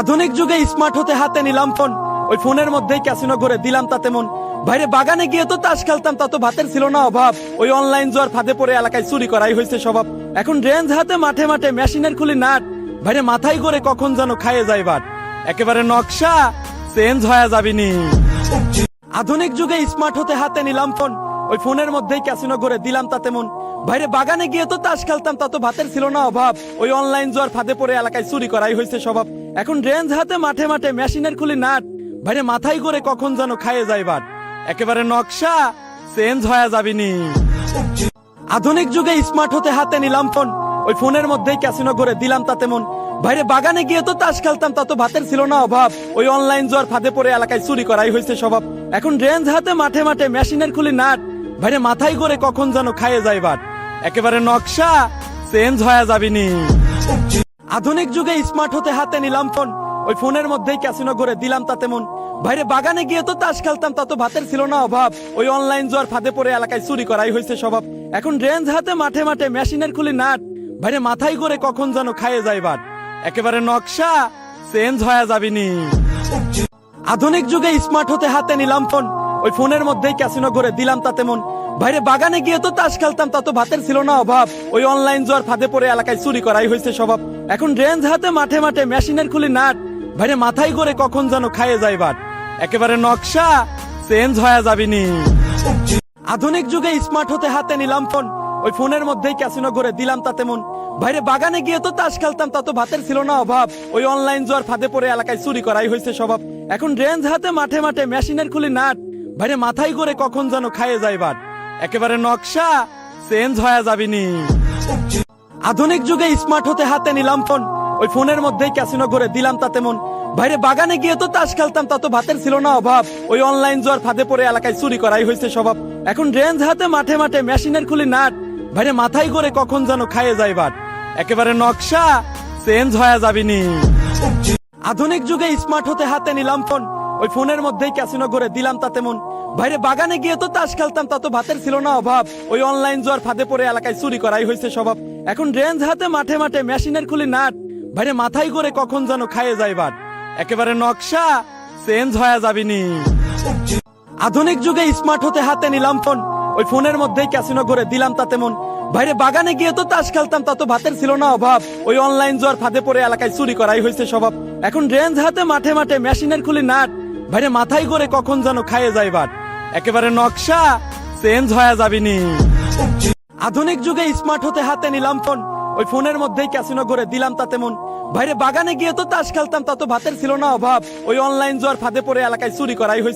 আধুনিক যুগে স্মার্ট হতে হাতে নিলাম ফোন ওই ফোনের মধ্যেই ক্যাসিনো করে দিলাম তাতে মন। বাইরে বাগানে গিয়ে তো তাস খেলতাম, তা তো ভাতের ছিল না অভাব। ওই অনলাইন জোয়ার ফাঁদে পড়ে এলাকায় চুরি করাই হয়েছে স্বভাব। এখন রেঞ্জ হাতে, মাঠে মাঠে মেশিনের খুলি নাট। বাইরে মাথায় করে কখন যেন খাইয়ে যায় বাট। একেবারে নকশা চেঞ্জ হয়ে যাবিনি। আধুনিক যুগে স্মার্ট হতে হাতে নিলাম ফোন ওই ফোনের মধ্যেই ক্যাসিনো করে দিলাম তাতে মন বাইরে বাগানে গিয়ে তো তাস খেলতাম, তা তো ভাতের ছিল না অভাব। ওই অনলাইন জোয়ার ফাঁদে পড়ে এলাকায় চুরি করাই হয়েছে স্বভাব। এখন রেঞ্জ হাতে, মাঠে মাঠে মেশিনের খুলি নাট। বাইরে মাথায় করে কখন যেন খাইয়ে যায় বাট। একেবারে নকশা চেঞ্জ হয়ে যাবিনি। আধুনিক যুগে স্মার্ট হতে হাতে নিলাম ফোন ওই ফোনের মধ্যেই ক্যাসিনো করে দিলাম তাতে মন বাইরে বাগানে গিয়ে তো তাস খেলতাম, তা তো ভাতের ছিল না অভাব। ওই অনলাইন জোয়ার ফাঁদে পড়ে এলাকায় চুরি করাই হয়েছে স্বভাব। এখন রেঞ্জ হাতে, মাঠে মাঠে মেশিনের খুলি নাট। বাইরে মাথায় করে কখন যেন খাইয়ে যায় বাট। একেবারে নকশা, চেঞ্জ হয়ে যাবিনি। আধুনিক যুগে স্মার্ট হতে হাতে নিলাম ফোন ওই ফোনের মধ্যেই ক্যাসিনো করে দিলাম তাতে মন। বাইরে বাগানে গিয়ে তো তাস খেলতাম, তা তো ভাতের ছিল না অভাব। ওই অনলাইন জোয়ার ফাঁদে পড়ে এলাকায় চুরি করাই হয়েছে স্বভাব। এখন রেঞ্জ হাতে, মাঠে মাঠে মেশিনের খুলি নাট। বাইরে মাথায় করে কখন যেন খাইয়ে যায় বাট। একেবারে নকশা, চেঞ্জ হয়ে যাবিনি। আধুনিক যুগে স্মার্ট হতে হাতে নিলাম ফোন ওই ফোনের মধ্যেই ক্যাসিনো করে দিলাম তাতে মন। বাইরে বাগানে গিয়ে তো তাস খেলতাম, তা তো ভাতের ছিল না অভাব। ওই অনলাইন জোয়ার ফাঁদে পড়ে এলাকায় চুরি করাই হয়েছে স্বভাব। এখন রেঞ্জ হাতে, মাঠে মাঠে, মেশিনের খুলি নাট। বাইরে মাথায় করে কখন যেন খাইয়ে যায় বাট। একেবারে নকশা, চেঞ্জ হয়ে যাবিনি। আধুনিক যুগে স্মার্ট হতে হাতে নিলাম ফোন ওই ফোনের মধ্যেই ক্যাসিনো করে দিলাম তাতে মন। বাইরে বাগানে গিয়ে তো তাস খেলতাম, তা তো ভাতের ছিল না অভাব। ওই অনলাইন জোয়ার ফাঁদে পড়ে এলাকায় চুরি করাই হয়েছে স্বভাব। এখন রেঞ্জ হাতে, মাঠে মাঠে, মেশিনের খুলি নাট। বাইরে মাথায় করে কখন যেন খাইয়ে যায় বাট একেবারে নকশা, চেঞ্জ হয়ে যাবিনি। আধুনিক যুগে স্মার্ট হতে হাতে নিলাম ফোন ওই ফোনের মধ্যেই ক্যাসিনো করে দিলাম তাতে মন বাইরে বাগানে গিয়ে তো তাস খেলতাম, তা তো ভাতের ছিল না অভাব। ওই অনলাইন জোয়ার ফাঁদে পড়ে এলাকায় চুরি করাই হয়েছে স্বভাব। এখন রেঞ্জ হাতে, মাঠে মাঠে মেশিনের খুলি নাট। বাইরে মাথায় করে কখন যেন খাইয়ে যায় বাট একেবারে নকশা, চেঞ্জ হয়ে যাবিনি। আধুনিক যুগে স্মার্ট হতে হাতে নিলাম ফোন ওই ফোনের মধ্যেই ক্যাসিনো করে দিলাম তাতে মন বাইরে বাগানে গিয়ে তো তাস খেলতাম, তা তো ভাতের ছিল না অভাব। ওই অনলাইন জোয়ার ফাঁদে পড়ে এলাকায় চুরি করাই হয়েছে স্বভাব। এখন রেঞ্জ হাতে, মাঠে মাঠে মেশিনের খুলি নাট। বাইরে মাথায় করে কখন যেন খাইয়ে যায় বাট। একেবারে নকশা চেঞ্জ হয়ে যাবিনি। আধুনিক যুগে স্মার্ট হতে হাতে নিলাম ফোন ওই ফোনের মধ্যেই ক্যাসিনো করে দিলাম তা তেমন। বাইরে বাগানে গিয়ে তো তাস খেলতাম, তা তো ভাতের ছিল না অভাব। ওই অনলাইন জোয়ার ফাঁদে পড়ে এলাকায় চুরি করাই হয়েছে স্বভাব। এখন রেঞ্জ হাতে, মাঠে মাঠে মেশিনের খুলি নাট। বাইরে মাথায় করে কখন যেন খায়ে যায় বাট একেবারে নকশা, চেঞ্জ হয়ে যাবিনি। আধুনিক যুগে স্মার্ট হতে হাতে নিলাম ফোন ওই ফোনের মধ্যেই ক্যাসিনো করে দিলাম তাতে মন ভাইরে বাগানে গিয়ে তো তাস খেলতাম, তা তো ভাতের ছিল না অভাব। ওই অনলাইন জোয়ার ফাঁদে পড়ে এলাকায় চুরি করাই হয়েছে।